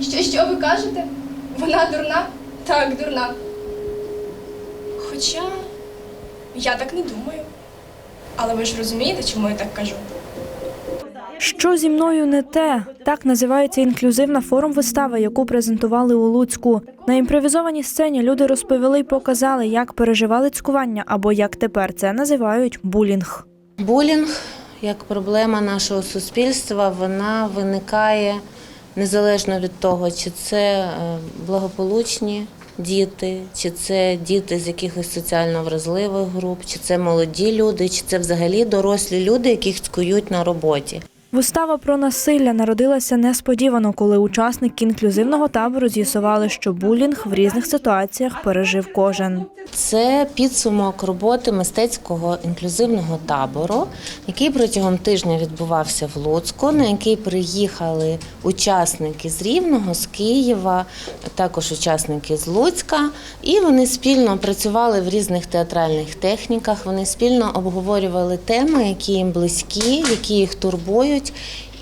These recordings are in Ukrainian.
Що, що ви кажете? Вона дурна? Так, дурна. Хоча я так не думаю. Але ви ж розумієте, чому я так кажу? Що зі мною не те? Так називається інклюзивна форум вистави, яку презентували у Луцьку. На імпровізованій сцені люди розповіли й показали, як переживали цькування, або як тепер це називають булінг. Булінг як проблема нашого суспільства, вона виникає незалежно від того, чи це е, благополучні діти, чи це діти з якихось соціально вразливих груп, чи це молоді люди, чи це взагалі дорослі люди, яких цькують на роботі. Вистава про насилля народилася несподівано, коли учасники інклюзивного табору з'ясували, що булінг в різних ситуаціях пережив кожен. Це підсумок роботи мистецького інклюзивного табору, який протягом тижня відбувався в Луцьку, на який приїхали учасники з Рівного, з Києва, також учасники з Луцька. І вони спільно працювали в різних театральних техніках. Вони спільно обговорювали теми, які їм близькі, які їх турбують.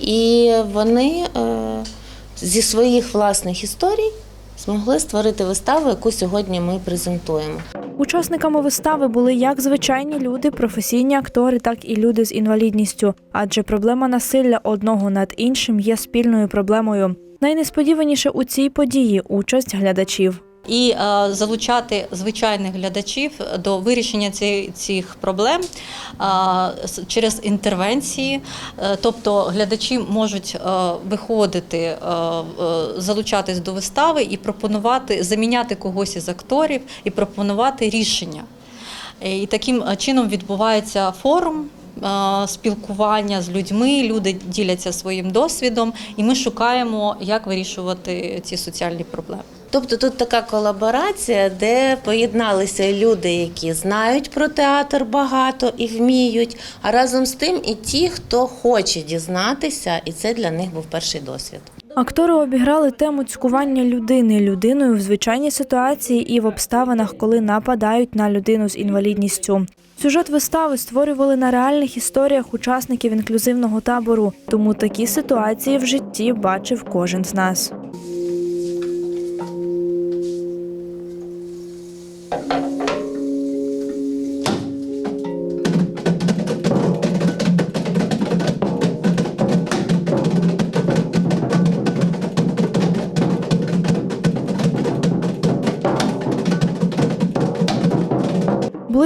І вони е, зі своїх власних історій змогли створити виставу, яку сьогодні ми презентуємо. Учасниками вистави були як звичайні люди, професійні актори, так і люди з інвалідністю. Адже проблема насилля одного над іншим є спільною проблемою. Найнесподіваніше у цій події участь глядачів. І е, залучати звичайних глядачів до вирішення цих проблем е, через інтервенції. Е, Тобто глядачі можуть виходити, залучатись до вистави і пропонувати заміняти когось із акторів і пропонувати рішення. І таким чином відбувається форум. Е, Спілкування з людьми, люди діляться своїм досвідом, і ми шукаємо, як вирішувати ці соціальні проблеми. Тобто тут така колаборація, де поєдналися люди, які знають про театр багато і вміють, а разом з тим і ті, хто хоче дізнатися, і це для них був перший досвід. Актори обіграли тему цькування людини людиною в звичайній ситуації і в обставинах, коли нападають на людину з інвалідністю. Сюжет вистави створювали на реальних історіях учасників інклюзивного табору, тому такі ситуації в житті бачив кожен з нас.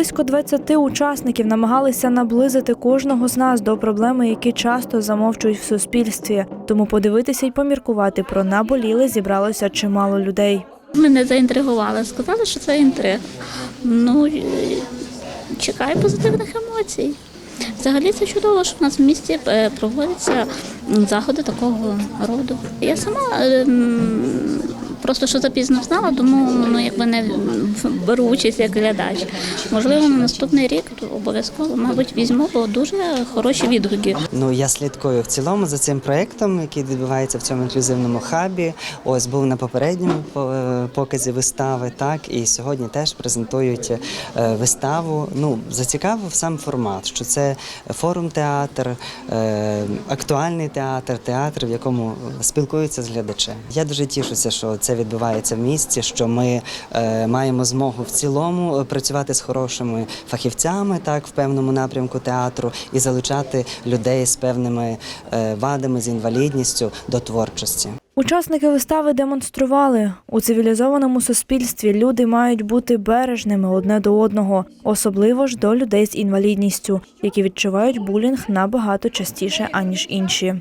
Близько 20 учасників намагалися наблизити кожного з нас до проблеми, які часто замовчують в суспільстві. Тому подивитися й поміркувати про наболіле зібралося чимало людей. Мене заінтригували, сказали, що це інтрига. Ну, чекаю позитивних емоцій. Взагалі це чудово, що в нас в місті е, проводяться заходи такого роду. Я сама ем, просто що запізно знала, тому ну, якби не беру участь як глядач. Можливо, на наступний рік обов'язково, мабуть, візьму, бо дуже хороші відгуки. Ну я слідкую в цілому за цим проєктом, який відбувається в цьому інклюзивному хабі. Ось був на попередньому е, показі вистави, так і сьогодні теж презентують е, виставу. Ну зацікавив сам формат, що це форум театр, е, актуальний театр, театр, в якому спілкуються з глядачем. Я дуже тішуся, що це відбувається в місті, що ми е, маємо змогу в цілому е, працювати з хорошими фахівцями, так в певному напрямку театру, і залучати людей з певними е, вадами, з інвалідністю до творчості. Учасники вистави демонстрували у цивілізованому суспільстві люди мають бути бережними одне до одного, особливо ж до людей з інвалідністю, які відчувають булінг набагато частіше аніж інші.